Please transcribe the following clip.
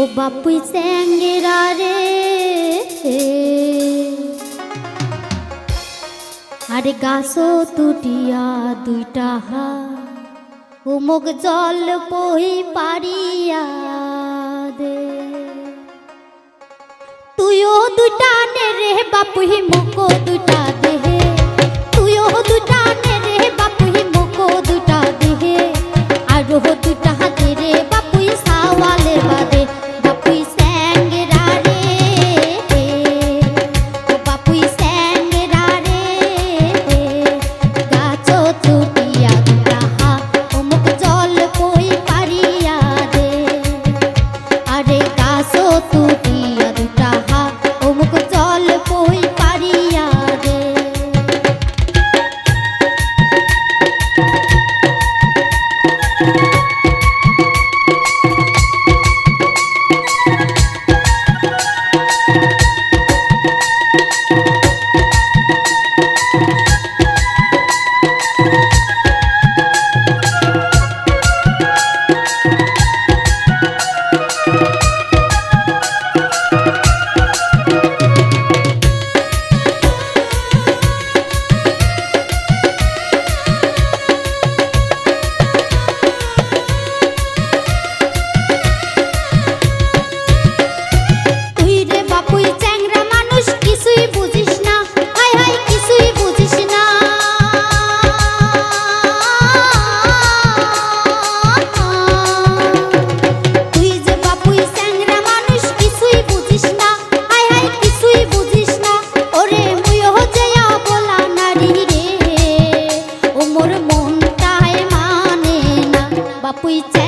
ও বাপুই স্যাঙ্গেরা রে। আরে গাছো তুটিয়া দুইটা হা উমুক জল পহি পারিয়া দে। তুইও দুটা নে রে বাপুহি মুকো দুটা Quy